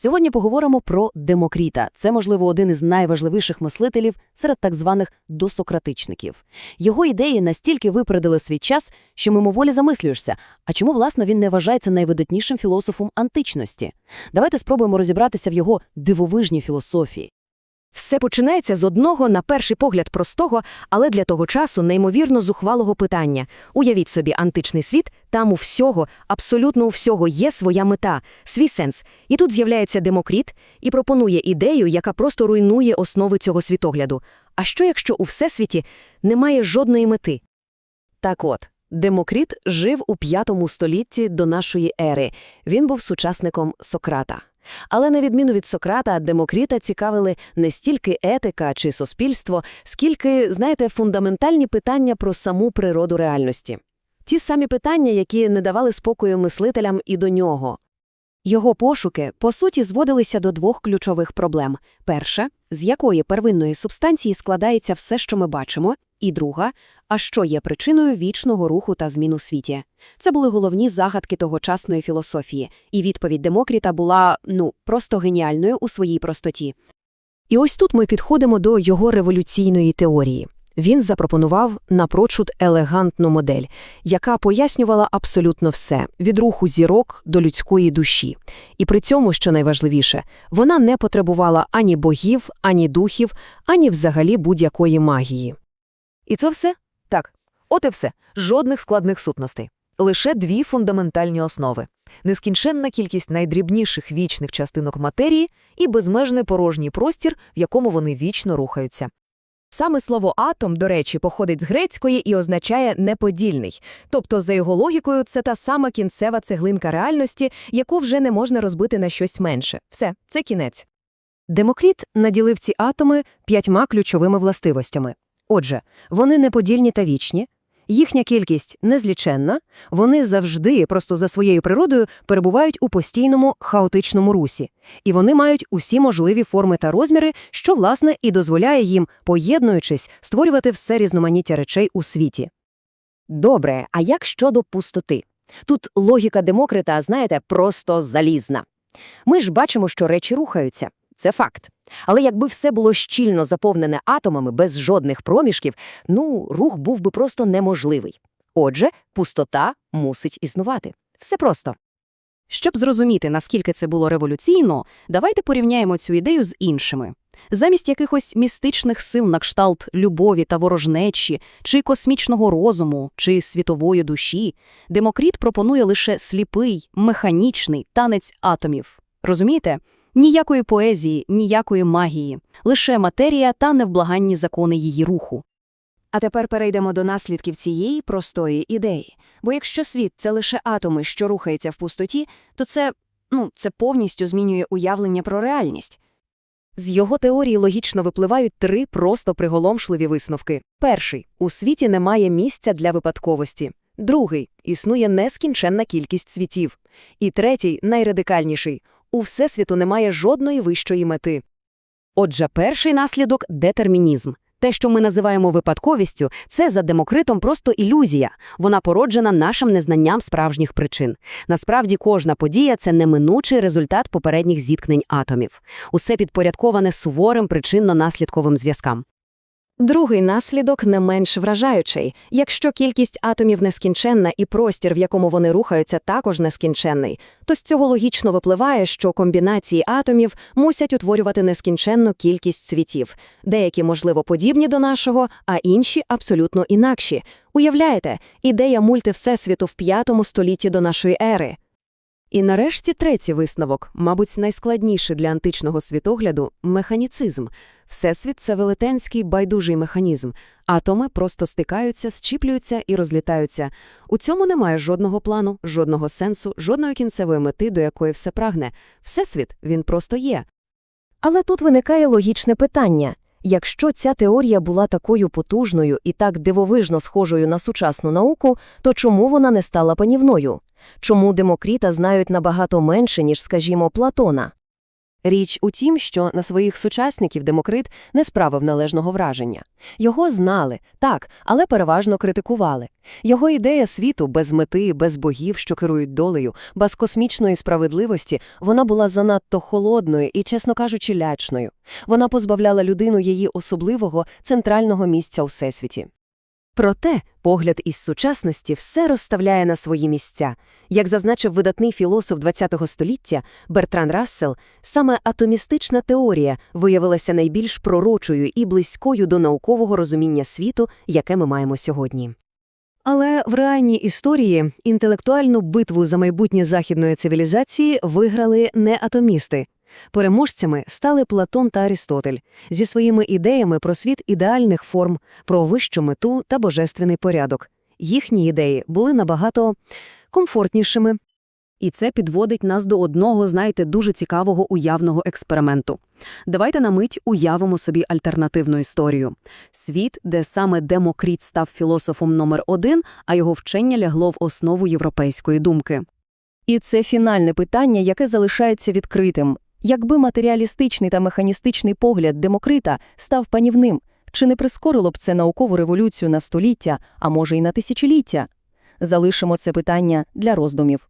Сьогодні поговоримо про Демокріта. Це, можливо, один із найважливіших мислителів серед так званих досократичників. Його ідеї настільки випередили свій час, що мимоволі замислюєшся, а чому, власне, він не вважається найвидатнішим філософом античності? Давайте спробуємо розібратися в його дивовижній філософії. Все починається з одного, на перший погляд, простого, але для того часу неймовірно зухвалого питання. Уявіть собі античний світ, там у всього, абсолютно у всього є своя мета, свій сенс. І тут з'являється Демокріт і пропонує ідею, яка просто руйнує основи цього світогляду. А що, якщо у всесвіті немає жодної мети? Так от, Демокріт жив у п'ятому столітті до нашої ери. Він був сучасником Сократа. Але на відміну від Сократа, Демокріта цікавили не стільки етика чи суспільство, скільки, знаєте, фундаментальні питання про саму природу реальності. Ті самі питання, які не давали спокою мислителям і до нього. Його пошуки, по суті, зводилися до двох ключових проблем. Перша – з якої первинної субстанції складається все, що ми бачимо, і друга – а що є причиною вічного руху та змін у світі. Це були головні загадки тогочасної філософії, і відповідь Демокріта була, ну, просто геніальною у своїй простоті. І ось тут ми підходимо до його революційної теорії. Він запропонував напрочуд елегантну модель, яка пояснювала абсолютно все – від руху зірок до людської душі. І при цьому, що найважливіше, вона не потребувала ані богів, ані духів, ані взагалі будь-якої магії. І це все? Так. От і все. Жодних складних сутностей. Лише дві фундаментальні основи. Нескінченна кількість найдрібніших вічних частинок матерії і безмежний порожній простір, в якому вони вічно рухаються. Саме слово атом, до речі, походить з грецької і означає неподільний. Тобто, за його логікою, це та сама кінцева цеглинка реальності, яку вже не можна розбити на щось менше. Все, це кінець. Демокріт наділив ці атоми п'ятьма ключовими властивостями. Отже, вони неподільні та вічні, їхня кількість незліченна, вони завжди, просто за своєю природою, перебувають у постійному хаотичному русі, і вони мають усі можливі форми та розміри, що, власне, і дозволяє їм, поєднуючись, створювати все різноманіття речей у світі. Добре, а як щодо пустоти? Тут логіка Демокрита, знаєте, просто залізна. Ми ж бачимо, що речі рухаються. Це факт. Але якби все було щільно заповнене атомами без жодних проміжків, ну, рух був би просто неможливий. Отже, пустота мусить існувати. Все просто. Щоб зрозуміти, наскільки це було революційно, давайте порівняємо цю ідею з іншими. Замість якихось містичних сил на кшталт любові та ворожнечі, чи космічного розуму, чи світової душі, Демокріт пропонує лише сліпий, механічний танець атомів. Розумієте? Ніякої поезії, ніякої магії, лише матерія та невблаганні закони її руху. А тепер перейдемо до наслідків цієї простої ідеї. Бо якщо світ – це лише атоми, що рухаються в пустоті, то це, ну, це повністю змінює уявлення про реальність. З його теорії логічно випливають три просто приголомшливі висновки. Перший – у світі немає місця для випадковості. Другий – існує нескінченна кількість світів. І третій, найрадикальніший – у Всесвіту немає жодної вищої мети. Отже, перший наслідок – детермінізм. Те, що ми називаємо випадковістю, це за Демокритом просто ілюзія. Вона породжена нашим незнанням справжніх причин. Насправді, кожна подія – це неминучий результат попередніх зіткнень атомів. Усе підпорядковане суворим причинно-наслідковим зв'язкам. Другий наслідок не менш вражаючий. Якщо кількість атомів нескінченна і простір, в якому вони рухаються, також нескінченний, то з цього логічно випливає, що комбінації атомів мусять утворювати нескінченну кількість світів. Деякі, можливо, подібні до нашого, а інші абсолютно інакші. Уявляєте, ідея мультивсесвіту в п'ятому столітті до нашої ери. І нарешті третій висновок, мабуть, найскладніший для античного світогляду – механіцизм. Всесвіт – це велетенський байдужий механізм. Атоми просто стикаються, зчіплюються і розлітаються. У цьому немає жодного плану, жодного сенсу, жодної кінцевої мети, до якої все прагне. Всесвіт, він просто є. Але тут виникає логічне питання. Якщо ця теорія була такою потужною і так дивовижно схожою на сучасну науку, то чому вона не стала панівною? Чому Демокріта знають набагато менше, ніж, скажімо, Платона? Річ у тім, що на своїх сучасників Демокрит не справив належного враження. Його знали, так, але переважно критикували. Його ідея світу без мети, без богів, що керують долею, без космічної справедливості, вона була занадто холодною і, чесно кажучи, лячною. Вона позбавляла людину її особливого центрального місця у всесвіті. Проте погляд із сучасності все розставляє на свої місця. Як зазначив видатний філософ ХХ століття Бертран Рассел, саме атомістична теорія виявилася найбільш пророчою і близькою до наукового розуміння світу, яке ми маємо сьогодні. Але в реальній історії інтелектуальну битву за майбутнє західної цивілізації виграли не атомісти. Переможцями стали Платон та Арістотель зі своїми ідеями про світ ідеальних форм, про вищу мету та божественний порядок. Їхні ідеї були набагато комфортнішими. І це підводить нас до одного, знаєте, дуже цікавого уявного експерименту. Давайте на мить уявимо собі альтернативну історію. Світ, де саме Демокріт став філософом номер один, а його вчення лягло в основу європейської думки. І це фінальне питання, яке залишається відкритим. Якби матеріалістичний та механістичний погляд Демокрита став панівним, чи не прискорило б це наукову революцію на століття, а може й на тисячоліття? Залишимо це питання для роздумів.